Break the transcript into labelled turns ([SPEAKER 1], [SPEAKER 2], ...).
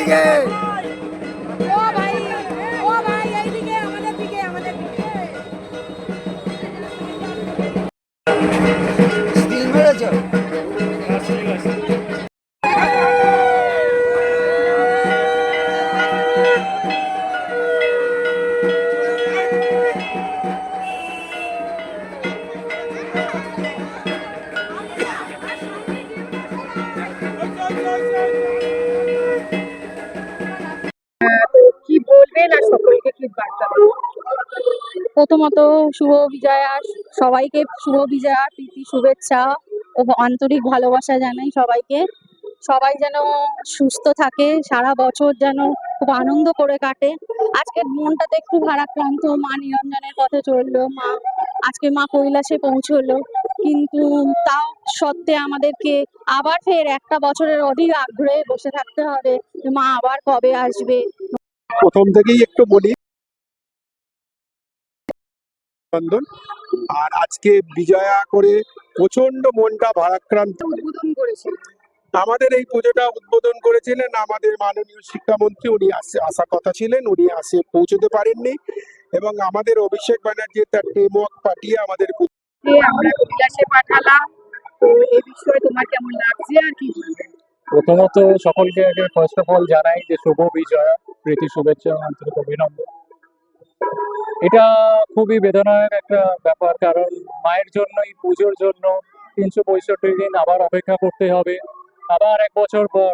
[SPEAKER 1] এদিকে
[SPEAKER 2] ও ভাই ও ভাই এইদিকে আমাদের দিকে আমাদের দিকে
[SPEAKER 1] স্টিল মেরেছ
[SPEAKER 2] কি প্রথমত শুভ বিজয়া, সবাইকে শুভ বিজয়া, প্রীতি, শুভেচ্ছা ও আন্তরিক ভালোবাসা জানাই সবাইকে। সবাই যেন সুস্থ থাকে, সারা বছর যেন খুব আনন্দ করে কাটে। আজকের মনটাতে একটু ভারাক্রান্ত, মা নিরঞ্জনের পথে চলল, মা, আজকে মা কৈলাসে পৌঁছলো। কিন্তু তাও সত্ত্বে আমাদেরকে আবার ফের একটা বছরের অধিক আগ্রহে বসে থাকতে হবে মা আবার কবে আসবে।
[SPEAKER 3] প্রথম থেকেই একটু বলি চন্দন আর আজকে বিজয়া করে প্রচণ্ড মনটা ভারাক্রান্ত। আমাদের এই পুজোটা উদ্বোধন করেছিলেন আমাদের মাননীয় শিক্ষামন্ত্রী। উনি আসে আসার কথা ছিলেন উনি আসে পৌঁছতে পারেননি। এবং আমাদের অভিষেক ব্যানার্জি তার টিম ওয়ার্ক পাঠিয়ে আমাদের
[SPEAKER 2] আমরা কৈলাসে পাঠালাম। তো এই বিষয়ে তোমার কেমন লাগছে আর কি
[SPEAKER 4] প্রথমত সকলকে আগে ফার্স্ট অফ অল জানাই যে শুভ বিজয়া প্রীতি শুভেচ্ছা আন্তরিক অভিনন্দন। এটা খুবই বেদনার একটা ব্যাপার, কারণ মায়ের জন্যই, পুজোর জন্য তিনশো পঁয়ষট্টি দিন আবার অপেক্ষা করতে হবে। আবার এক বছর পর